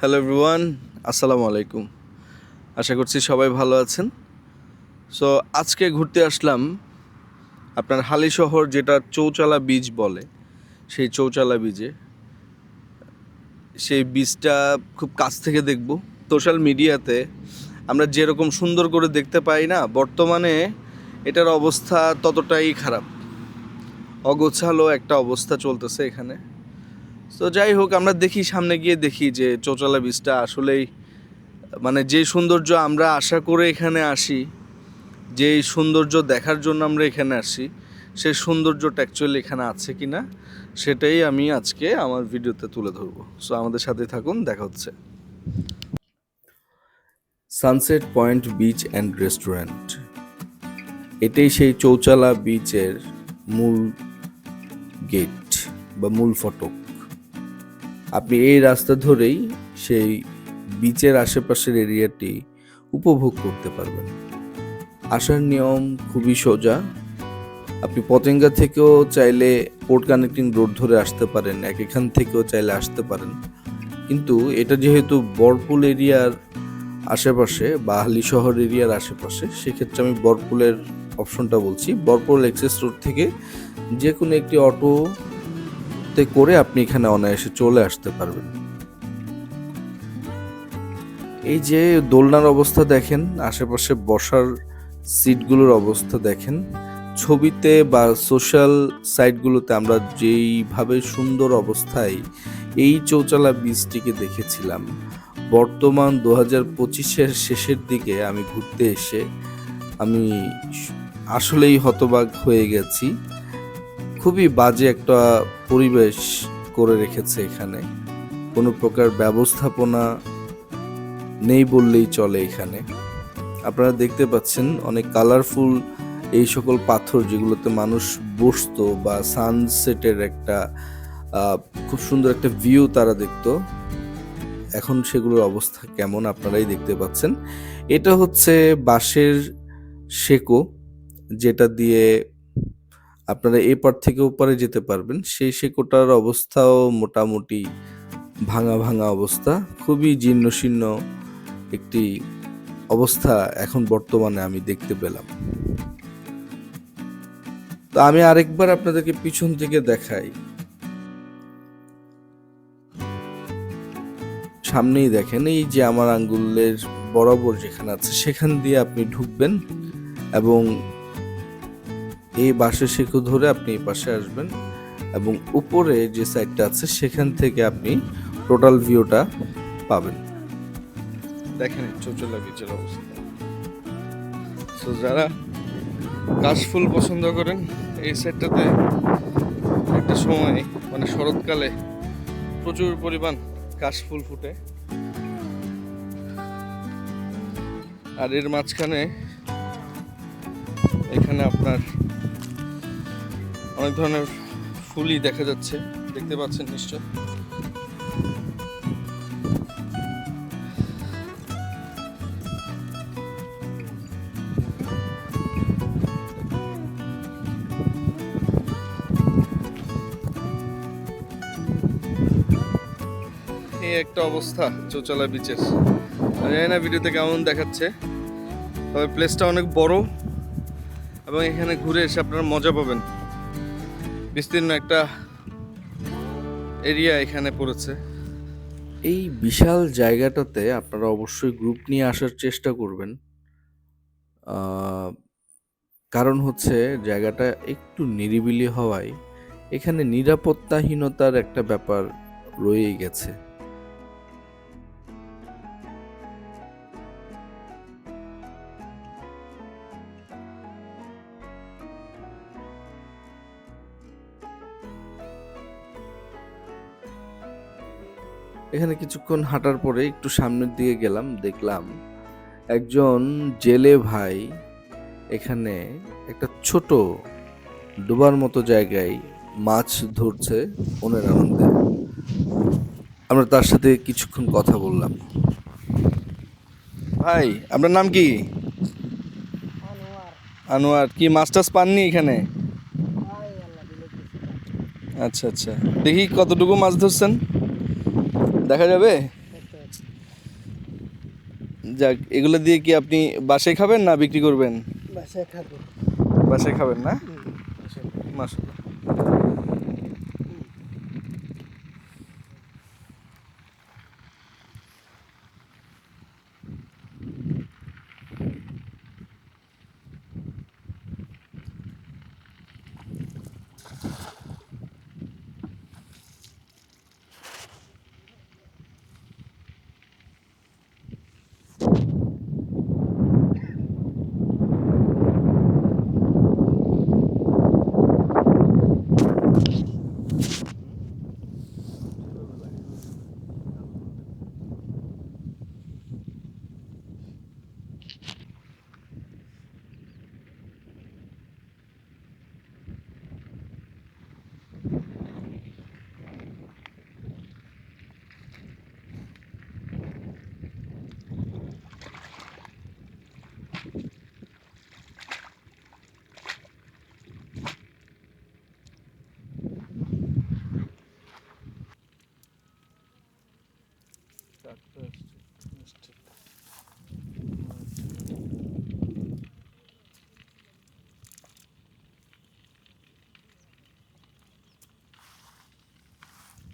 Hello everyone আসসালামু আলাইকুম। আশা করছি সবাই ভালো আছেন। সো আজকে ঘুরতে আসলাম আপনার হালি শহর যেটা চৌচালা বীজ বলে, সেই চৌচালা বীজে সেই বীজটা খুব কাছ থেকে দেখব। সোশ্যাল মিডিয়াতে আমরা যেরকম সুন্দর করে দেখতে পাই না, বর্তমানে এটার অবস্থা ততটাই খারাপ। অগোছালো একটা অবস্থা চলতেছে এখানে। তো যাই হোক, আমরা দেখি, সামনে গিয়ে দেখি যে চৌচালা বীজটা আসলেই মানে যে সৌন্দর্য আমরা আশা করে এখানে আসি যে সৌন্দর্য দেখার জন্য আমরা এখানে আসি, সেই সৌন্দর্যটা অ্যাকচুয়ালি এখানে আছে কি না সেটাই আমি আজকে আমার ভিডিওতে তুলে ধরবো। সো আমাদের সাথে থাকুন, দেখা হচ্ছে। Sunset point beach and restaurant এটাই সেই চৌচালা বিচের মূল গেট বা মূল ফটক। আপনি এই রাস্তা ধরেই সেই বিচের আশেপাশের এরিয়াটি উপভোগ করতে পারবেন। আসার নিয়ম খুবই সোজা। আপনি পতেঙ্গা থেকেও চাইলে পোর্ট কানেক্টিং রোড ধরে আসতে পারেন, এক এখান থেকেও চাইলে আসতে পারেন। কিন্তু এটা যেহেতু বরপুল এরিয়ার আশেপাশে বা হালি শহর এরিয়ার আশেপাশে, সেক্ষেত্রে আমি বরপুলের অপশনটা বলছি। বরপুল এক্সেস রোড থেকে যে কোনো একটি অটো তে করে আপনি এখানে অনায়াসে চলে আসতে পারবেন। এই যে দোলনার অবস্থা দেখেন, আশেপাশে বসার সিটগুলোর অবস্থা দেখেন, ছবিতে বা সোশ্যাল সাইটগুলোতে আমরা যেইভাবে সুন্দর অবস্থায় এই চৌচালা বীজটিকে দেখেছিলাম, বর্তমান দু হাজার পঁচিশের শেষের দিকে আমি ঘুরতে এসে আমি আসলেই হতবাক হয়ে গেছি। খুবই বাজে একটা পরিবেশ করে রেখেছে এখানে। কোনো প্রকার ব্যবস্থাপনা নেই বললেই চলে এখানে। আপনারা দেখতে পাচ্ছেন অনেক কালারফুল এই সকল পাথর যেগুলোতে মানুষ বসতো বা সানসেটের একটা খুব সুন্দর একটা ভিউ তারা দেখতো। এখন সেগুলোর অবস্থা কেমন আপনারাই দেখতে পাচ্ছেন। এটা হচ্ছে বাঁশের শেকো, যেটা দিয়ে আপনারা এপার থেকে ওপারে যেতে পারবেন। সেই শেকোটার অবস্থাও মোটামুটি ভাঙা ভাঙা অবস্থা। খুবই জীর্ণ শীর্ণ একটি অবস্থা এখন বর্তমানে আমি দেখতে পেলাম। তো আমি আরেকবার আপনাদেরকে পিছন থেকে দেখাই। সামনেই দেখেন, এই যে আমার আঙ্গুলের বরাবর যেখানে আছে, সেখান দিয়ে আপনি ঢুকবেন এবং এই বাঁশের শেকু ধরে আপনি এই পাশে আসবেন এবং উপরে যে সাইডটা আছে, সেখান থেকে আপনি টোটাল ভিউটা পাবেন। দেখেন চৌচলা বিচের অবস্থা। তো যারা কাশফুল পছন্দ করেন, এই সাইডটাতে একটা সময় মানে শরৎকালে প্রচুর পরিমাণ কাশফুল ফুটে। আর এর মাঝখানে এখানে আপনার অনেক ধরনের ফুলই দেখা যাচ্ছে, দেখতে পাচ্ছেন নিশ্চয়। এই একটা অবস্থা, চৌচালা বিচের জানি না ভিডিওতে কেমন দেখাচ্ছে, তবে প্লেসটা অনেক বড়, এবং এখানে ঘুরে এসে আপনারা মজা পাবেন। বিস্তীর্ণ একটা এরিয়া এখানে পড়েছে। এই বিশাল জায়গাটাতে আপনারা অবশ্যই গ্রুপ নিয়ে আসার চেষ্টা করবেন। কারণ হচ্ছে জায়গাটা একটু নিরিবিলি হওয়ায় এখানে নিরাপত্তাহীনতার একটা ব্যাপার রয়েই গেছে। এখানে কিছুক্ষণ হাঁটার পরে একটু সামনের দিকে গেলাম দেখলাম একজন জেলে ভাই এখানে একটা ছোট ডোবার মতো জায়গায় মাছ ধরছে মনের আনন্দে। আমরা তার সাথে কিছুক্ষণ কথা বললাম। ভাই আপনার নাম কি? আনোয়ার। কি মাছ টাছ পাননি এখানে? আচ্ছা আচ্ছা। দেখি কতটুকু মাছ ধরছেন। দেখা যাবে? যাক এগুলো দিয়ে কি আপনি বাসায় খাবেন না বিক্রি করবেন? বাসায় খাবেন বাসায় খাবেন না? মাসে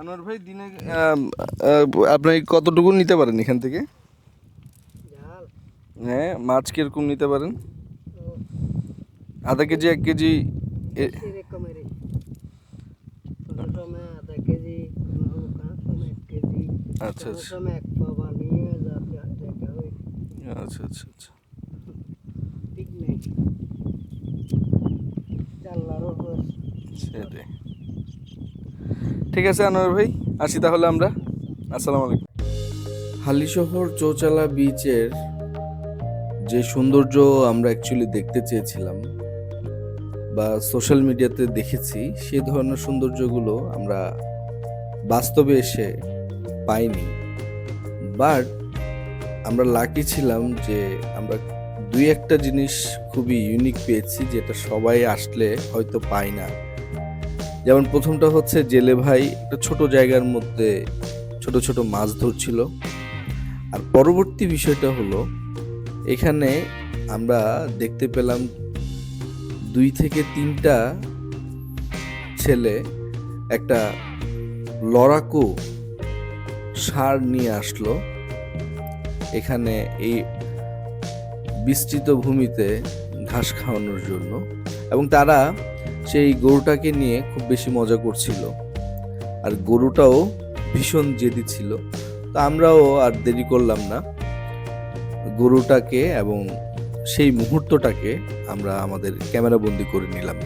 আনোয়ার ভাই দিনে আপনি কতটুকু নিতে পারেন এখান থেকে? হ্যাঁ মাছ কীরকম নিতে পারেন? আধা কেজি এক কেজি আচ্ছা আচ্ছা।, আচ্ছা আচ্ছা। আচ্ছা আচ্ছা আচ্ছা। সেটাই ঠিক আছে, আনোয়ার ভাই, আসি তাহলে আমরা। আসসালামু আলাইকুম। হালিশহর চৌচালা বিচের যে সৌন্দর্য আমরা অ্যাকচুয়ালি দেখতে চেয়েছিলাম বা সোশ্যাল মিডিয়াতে দেখেছি, সে ধরনের সৌন্দর্যগুলো আমরা বাস্তবে এসে পাইনি। বাট আমরা লাকি ছিলাম যে আমরা দুই একটা জিনিস খুবই ইউনিক পেয়েছি, যেটা সবাই আসলে হয়তো পায় না। যেমন প্রথমটা হচ্ছে জেলে ভাই একটা ছোট জায়গার মধ্যে ছোট ছোট মাছ ধরছিল। আর পরবর্তী বিষয়টা হলো, এখানে আমরা দেখতে পেলাম দুই থেকে তিনটা ছেলে একটা লড়াকু সার নিয়ে আসলো। এখানে এই বিস্তৃত ভূমিতে ঘাস খাওয়ানোর জন্য এবং তারা সেই গরুটাকে নিয়ে খুব বেশি মজা করছিল। আর গরুটাও ভীষণ জেদি ছিল। তো আমরাও আর দেরি করলাম না। গরুটাকে এবং সেই মুহূর্তটাকে আমরা আমাদের ক্যামেরা বন্দি করে নিলাম।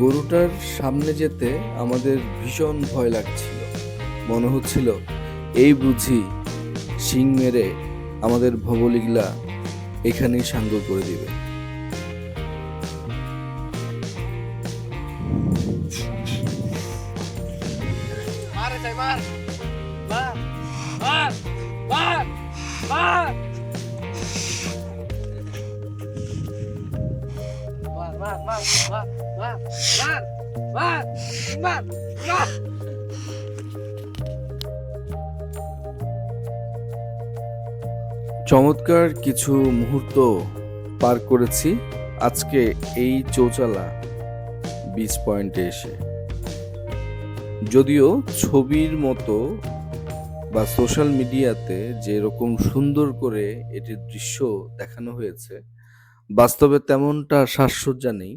গরুটার সামনে যেতে আমাদের ভীষণ ভয় লাগছিল। মনে হচ্ছিল, এই বুঝি শিং মেরে আমাদের ভবলিগলা এখানেই সাঙ্গ করে দিবে। চমৎকার কিছু মুহূর্ত পার করেছি আজকে এই চৌচালা বিচ পয়েন্টে এসে। যদিও ছবির মতো বা সোশ্যাল মিডিয়াতে যেরকম সুন্দর করে এটির দৃশ্য দেখানো হয়েছে, বাস্তবে তেমনটা সাজসজ্জা নেই,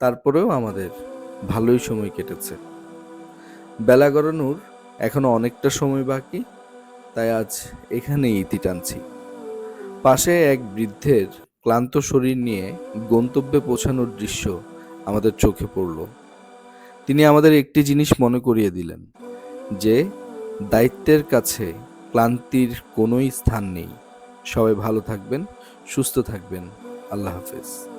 তারপরেও আমাদের ভালোই সময় কেটেছে। বেলা গড়ানোর এখনও অনেকটা সময় বাকি, তাই আজ এখানেই ইতি টানছি। পাশে এক বৃদ্ধের ক্লান্ত শরীর নিয়ে গন্তব্যে পৌঁছানোর দৃশ্য আমাদের চোখে পড়ল। তিনি আমাদের একটি জিনিস মনে করিয়ে দিলেন, যে দায়িত্বের কাছে ক্লান্তির কোনোই স্থান নেই। সবাই ভালো থাকবেন সুস্থ থাকবেন। আল্লাহ হাফেজ।